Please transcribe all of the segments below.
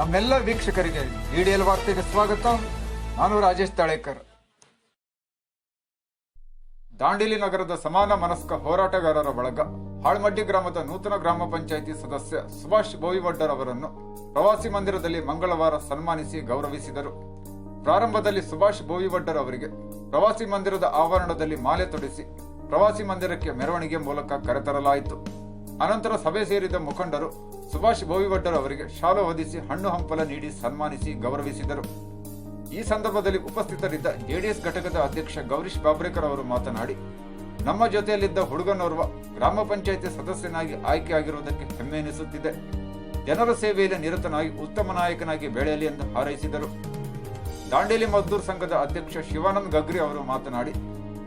ನಮ್ಮೆಲ್ಲ ವೀಕ್ಷಕರಿಗೆ ಡಿಡಿಎಲ್ ವಾರ್ತೆಗೆ ಸ್ವಾಗತ. ನಾನು ರಾಜೇಶ್ ತಾಳೇಕರ್. ದಾಂಡೇಲಿ ನಗರದ ಸಮಾನ ಮನಸ್ಕ ಹೋರಾಟಗಾರರ ಬಳಗ, ಹಾಳ್ಮಡ್ಡಿ ಗ್ರಾಮದ ನೂತನ ಗ್ರಾಮ ಪಂಚಾಯಿತಿ ಸದಸ್ಯ ಸುಭಾಷ್ ಬೋವಿವಡ್ಡರ್ ಅವರನ್ನು ಪ್ರವಾಸಿ ಮಂದಿರದಲ್ಲಿ ಮಂಗಳವಾರ ಸನ್ಮಾನಿಸಿ ಗೌರವಿಸಿದರು. ಪ್ರಾರಂಭದಲ್ಲಿ ಸುಭಾಷ್ ಬೋವಿವಡ್ಡರ್ ಅವರಿಗೆ ಪ್ರವಾಸಿ ಮಂದಿರದ ಆವರಣದಲ್ಲಿ ಮಾಲೆ ತೊಡಿಸಿ ಪ್ರವಾಸಿ ಮಂದಿರಕ್ಕೆ ಮೆರವಣಿಗೆ ಮೂಲಕ ಕರೆತರಲಾಯಿತು. ಅನಂತರ ಸಭೆ ಸೇರಿದ ಮುಖಂಡರು ಸುಭಾಷ್ ಭೋವಿಭಟ್ಟರು ಅವರಿಗೆ ಶಾಲ ಹೊದಿಸಿ, ಹಣ್ಣು ಹಂಪಲ ನೀಡಿ ಸನ್ಮಾನಿಸಿ, ಗೌರವಿಸಿದರು. ಈ ಸಂದರ್ಭದಲ್ಲಿ ಉಪಸ್ಥಿತರಿದ್ದ ಜೆಡಿಎಸ್ ಘಟಕದ ಅಧ್ಯಕ್ಷ ಗೌರೀಶ್ ಬಾಬ್ರೇಕರ್ ಅವರು ಮಾತನಾಡಿ, ನಮ್ಮ ಜೊತೆಯಲ್ಲಿದ್ದ ಹುಡುಗನೋರ್ವ ಗ್ರಾಮ ಪಂಚಾಯಿತಿ ಸದಸ್ಯನಾಗಿ ಆಯ್ಕೆಯಾಗಿರುವುದಕ್ಕೆ ಹೆಮ್ಮೆ ಎನಿಸುತ್ತಿದೆ. ಜನರ ಸೇವೆಯಲ್ಲಿ ನಿರತನಾಗಿ ಉತ್ತಮ ನಾಯಕನಾಗಿ ಬೆಳೆಯಲಿ ಎಂದು ಹಾರೈಸಿದರು. ದಾಂಡೇಲಿ ಮದ್ದೂರ್ ಸಂಘದ ಅಧ್ಯಕ್ಷ ಶಿವಾನಂದ್ ಗಗ್ರಿ ಅವರು ಮಾತನಾಡಿ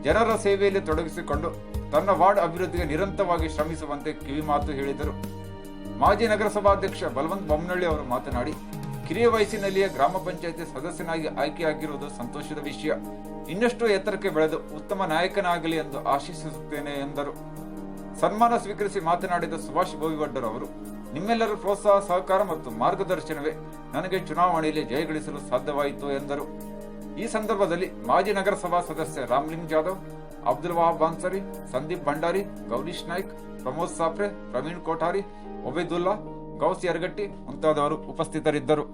ಜನರ ಸೇವೆಯಲ್ಲಿ ತೊಡಗಿಸಿಕೊಂಡು ತನ್ನ ವಾರ್ಡ್ ಅಭಿವೃದ್ಧಿಗೆ ನಿರಂತರವಾಗಿ ಶ್ರಮಿಸುವಂತೆ ಕಿವಿಮಾತು ಹೇಳಿದರು. ಮಾಜಿ ನಗರಸಭಾಧ್ಯಕ್ಷ ಬಲವಂತ್ ಬೊಮ್ಮನಹಳ್ಳಿ ಅವರು ಮಾತನಾಡಿ, ಕಿರಿಯ ವಯಸ್ಸಿನಲ್ಲಿಯೇ ಗ್ರಾಮ ಪಂಚಾಯಿತಿ ಸದಸ್ಯನಾಗಿ ಆಯ್ಕೆಯಾಗಿರುವುದು ಸಂತೋಷದ ವಿಷಯ. ಇನ್ನಷ್ಟು ಎತ್ತರಕ್ಕೆ ಬೆಳೆದು ಉತ್ತಮ ನಾಯಕನಾಗಲಿ ಎಂದು ಆಶಿಸುತ್ತೇನೆ ಎಂದರು. ಸನ್ಮಾನ ಸ್ವೀಕರಿಸಿ ಮಾತನಾಡಿದ ಸುಭಾಷ್ ಬೋವಿಗಡ್ಡರ್ ಅವರು, ನಿಮ್ಮೆಲ್ಲರ ಪ್ರೋತ್ಸಾಹ, ಸಹಕಾರ ಮತ್ತು ಮಾರ್ಗದರ್ಶನವೇ ನನಗೆ ಚುನಾವಣೆಯಲ್ಲಿ ಜಯಗಳಿಸಲು ಸಾಧ್ಯವಾಯಿತು ಎಂದರು. ಈ ಸಂದರ್ಭದಲ್ಲಿ ಮಾಜಿ ನಗರಸಭಾ ಸದಸ್ಯ ರಾಮ್ಲಿಂಗ್ ಜಾಧವ್, ಅಬ್ದುಲ್ ವಹಾಬ್ ಬಾನ್ಸರಿ, ಸಂದೀಪ್ ಭಂಡಾರಿ, ಗೌರೀಶ್ ನಾಯ್ಕ್, ಪ್ರಮೋದ್ ಸಾಪ್ರೆ ಪ್ರವೀಣ್ ಕೋಠಾರಿ, ಒಬೇದುಲ್ಲಾ, ಗೌಸ್ ಯರಗಟ್ಟಿ ಮುಂತಾದವರು ಉಪಸ್ಥಿತರಿದ್ದರು.